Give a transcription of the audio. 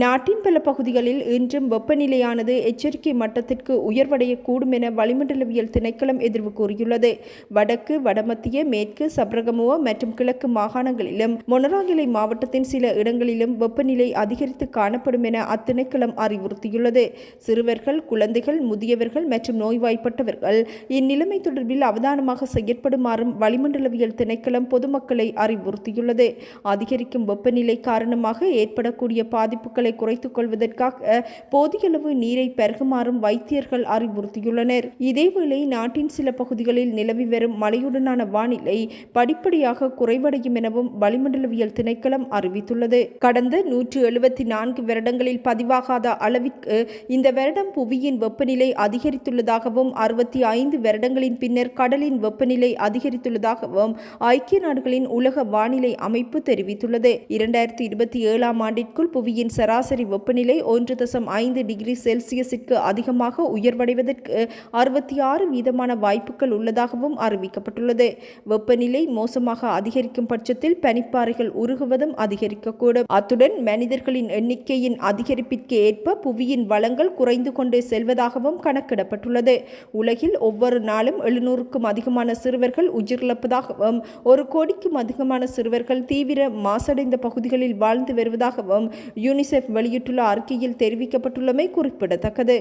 நாட்டின் பல பகுதிகளில் இன்றும் வெப்பநிலையானது எச்சரிக்கை மட்டத்திற்கு உயர்வடையக்கூடும் என வளிமண்டலவியல் திணைக்களம் எதிர்வு கூறியுள்ளது. வடக்கு வடமத்திய மேற்கு சப்ரகமுவ மற்றும் கிழக்கு மாகாணங்களிலும் மொனராங்கிலை மாவட்டத்தின் சில இடங்களிலும் வெப்பநிலை அதிகரித்து காணப்படும் என அத்திணைக்களம் அறிவுறுத்தியுள்ளது. சிறுவர்கள் குழந்தைகள் முதியவர்கள் மற்றும் நோய்வாய்ப்பட்டவர்கள் இந்நிலைமை தொடர்பில் அவதானமாக செயற்படுமாறும் வளிமண்டலவியல் திணைக்களம் பொதுமக்களை அறிவுறுத்தியுள்ளது. அதிகரிக்கும் வெப்பநிலை காரணமாக ஏற்படக்கூடிய பாதிப்புகளை குறைத்துக் கொள்வதற்காக போதியளவு நீரை பருகுமாறும் வைத்தியர்கள் அறிவுறுத்தியுள்ளனர். இதேவேளை நாட்டின் சில பகுதிகளில் நிலவி வரும் மழையுடனான வானிலை படிப்படியாக குறைவடையும் எனவும் வளிமண்டலவியல் திணைக்களம் அறிவித்துள்ளது. கடந்த நூற்று எழுபத்தி நான்கு வருடங்களில் பதிவாகாத அளவிற்கு இந்த வருடம் புவியின் வெப்பநிலை அதிகரித்துள்ளதாகவும் அறுபத்தி ஐந்து வருடங்களின் பின்னர் கடலின் வெப்பநிலை அதிகரித்துள்ளதாகவும் ஐக்கிய நாடுகளின் உலக வானிலை அமைப்பு தெரிவித்துள்ளது. இரண்டாயிரத்தி இருபத்தி ஏழாம் ஆண்டிற்குள் புவியின் சராசரி வெப்பநிலை ஒன்று தசம் ஐந்து டிகிரி செல்சியஸிற்கு அதிகமாக உயர்வடைவதற்கு அறுபத்தி ஆறு வீதமான வாய்ப்புகள் உள்ளதாகவும் அறிவிக்கப்பட்டுள்ளது. வெப்பநிலை மோசமாக அதிகரிக்கும் பட்சத்தில் பனிப்பாறைகள் உருகுவதும் அதிகரிக்கக்கூடும். அத்துடன் மனிதர்களின் எண்ணிக்கையின் அதிகரிப்பிற்கு ஏற்ப புவியின் வளங்கள் குறைந்து கொண்டே செல்வதாகவும் கணக்கிடப்பட்டுள்ளது. உலகில் ஒவ்வொரு நாளும் எழுநூறுக்கும் அதிகமான சிறுவர்கள் உயிரிழப்பதாகவும் ஒரு கோடிக்கும் அதிகமான சிறுவர்கள் தீவிர மாசடைந்த பகுதிகளில் வாழ்ந்து வருவதாகவும் யூனிசெஃப் வெளியிட்டுள்ள அறிக்கையில் தெரிவிக்கப்பட்டுள்ளமை குறிப்பிடத்தக்கது.